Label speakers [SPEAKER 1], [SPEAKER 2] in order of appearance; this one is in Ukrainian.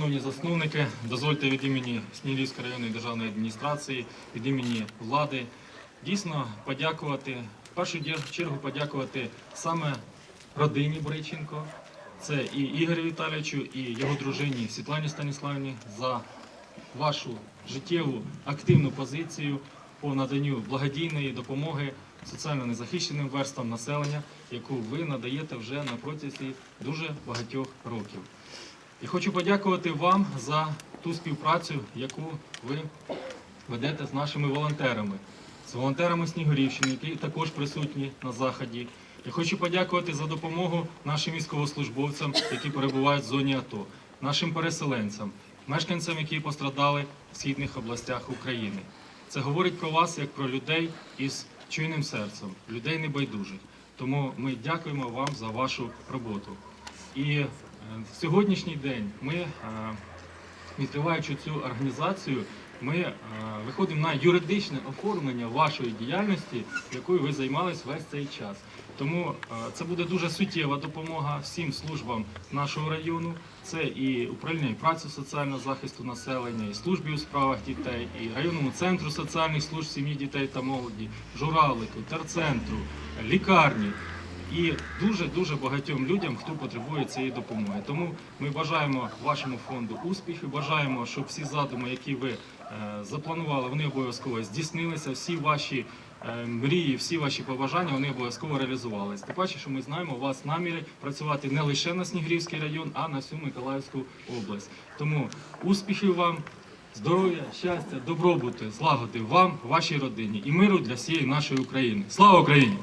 [SPEAKER 1] Шановні засновники, дозвольте від імені Снігурівської районної державної адміністрації, від імені влади дійсно подякувати, в першу чергу подякувати саме родині Бриченко, це і Ігорю Віталійовичу, і його дружині Світлані Станіславівні за вашу життєву активну позицію по наданню благодійної допомоги соціально незахищеним верствам населення, яку ви надаєте вже на протязі дуже багатьох років. І хочу подякувати вам за ту співпрацю, яку ви ведете з нашими волонтерами, з волонтерами Снігурівщини, які також присутні на заході. Я хочу подякувати за допомогу нашим військовослужбовцям, які перебувають в зоні АТО, нашим переселенцям, мешканцям, які пострадали в східних областях України. Це говорить про вас як про людей із чуйним серцем, людей небайдужих. Тому ми дякуємо вам за вашу роботу. І в сьогоднішній день ми, е, відкриваючи цю організацію, ми е, виходимо на юридичне оформлення вашої діяльності, якою ви займались весь цей час. Тому е, це буде дуже суттєва допомога всім службам нашого району. Це і управління праці соціального захисту населення, і службі у справах дітей, і районному центру соціальних служб сім'ї, дітей та молоді, журалику, терцентру, лікарні і дуже дуже багатьом людям, хто потребує цієї допомоги. Тому ми бажаємо вашому фонду успіхів, бажаємо, щоб всі задуми, які ви е, запланували, вони обов'язково здійснилися. Всі ваші е, мрії, всі ваші побажання вони обов'язково реалізувалися. Тим паче, що ми знаємо, у вас наміри працювати не лише на Снігрівський район, а на всю Миколаївську область. Тому успіхів вам. Здоров'я, щастя, добробуту, злагоди вам, вашій родині і миру для всієї нашої України. Слава Україні!